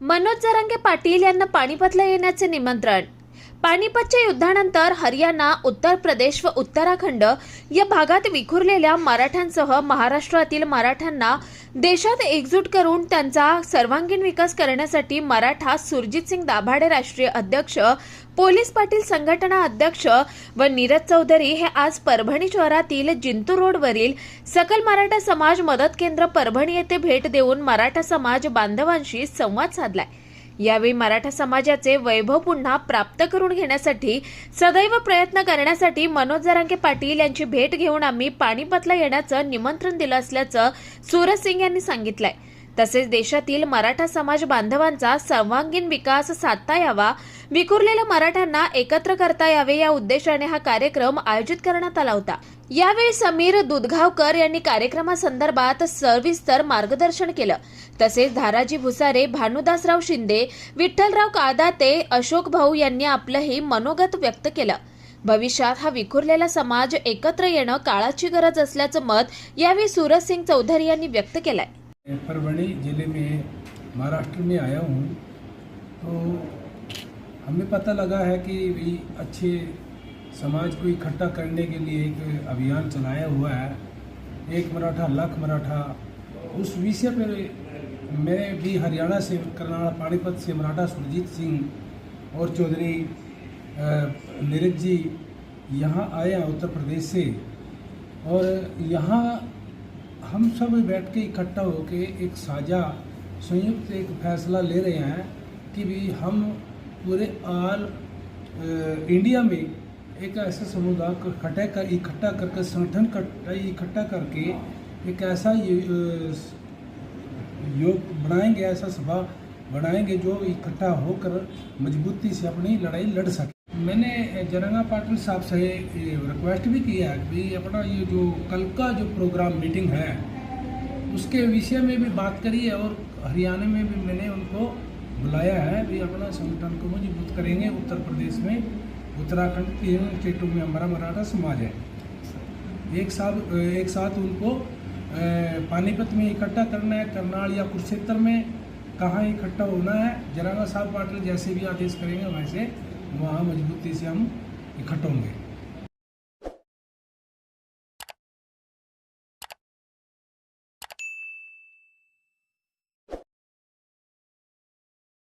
मनोज जरांगे पाटील यांना पाणीपतला येण्याचे निमंत्रण. पानिपतच्या युद्धानंतर हरियाणा उत्तर प्रदेश व उत्तराखंड या भागात विखुरलेल्या मराठ्यांसह महाराष्ट्रातील मराठ्यांना देशात एकजूट करून त्यांचा सर्वांगीण विकास करण्यासाठी मराठा सुरजितसिंग दाभाडे राष्ट्रीय अध्यक्ष पोलीस पाटील संघटना अध्यक्ष व नीरज चौधरी हे आज परभणी शहरातील जिंतूर रोडवरील सकल मराठा समाज मदत केंद्र परभणी येथे भेट देऊन मराठा समाज बांधवांशी संवाद साधलाय. यावेळी मराठा समाजाचे वैभव पुन्हा प्राप्त करून घेण्यासाठी सदैव प्रयत्न करण्यासाठी मनोज जरांगे पाटील यांची भेट घेऊन आम्ही पाणीपतला येण्याचं निमंत्रण दिलं असल्याचं सूरज सिंग यांनी सांगितलंय. तसेच देशातील मराठा समाज बांधवांचा सर्वांगीण विकास साधता यावा विखुरलेल्या मराठ्यांना एकत्र करता यावे या उद्देशाने हा कार्यक्रम आयोजित करण्यात आला होता. यावेळी समीर दुधगावकर यांनी कार्यक्रमासंदर्भात सविस्तर मार्गदर्शन केलं. तसेच धाराजी भुसारे भानुदासराव शिंदे विठ्ठलराव कादाते अशोक भाऊ यांनी आपलंही मनोगत व्यक्त केलं. भविष्यात हा विखुरलेला समाज एकत्र येणं काळाची गरज असल्याचं मत यावेळी सूरज सिंग चौधरी यांनी व्यक्त केलंय. परवणी ज़िले में, महाराष्ट्र में आया हूँ। तो हमें पता लगा है कि भी अच्छे समाज को इकट्ठा करने के लिए एक अभियान चलाया हुआ है। एक मराठा, लाख मराठा। उस विषय पर मैं भी हरियाणा से, करनाल पानीपत से मराठा सुरजीत सिंह और चौधरी नीरज जी यहाँ आए हैं उत्तर प्रदेश से। और यहाँ हम सब बैठ के इकट्ठा होके एक साझा, संयुक्त एक फैसला ले रहे हैं कि भी हम पूरे ऑल इंडिया में एक ऐसा समुदाय को इकट्ठा कर, इकट्ठा करके, संगठन इकट्ठा करके एक ऐसा योग बनाएँगे, ऐसा सभा बनाएँगे जो इकट्ठा होकर मजबूती से अपनी लड़ाई लड़ सके। मैंने जरंगा पाटिल साहब से रिक्वेस्ट भी किया है कि अपना ये जो कल का जो प्रोग्राम मीटिंग है, उसके विषय में भी बात करिए और हरियाणा में भी मैंने उनको बुलाया है भी अपना संगठन को मज़बूत करेंगे। उत्तर प्रदेश में, उत्तराखंड तीन स्टेटों में हमारा मराठा समाज है। एक साथ एक साथ उनको पानीपत में इकट्ठा करना है, करनाल या कुरुक्षेत्र में कहाँ इकट्ठा होना है, जरांगा साहब पाटिल जैसे भी आदेश करेंगे वैसे वहाँ मजबूती से हम इकट्ठा होंगे।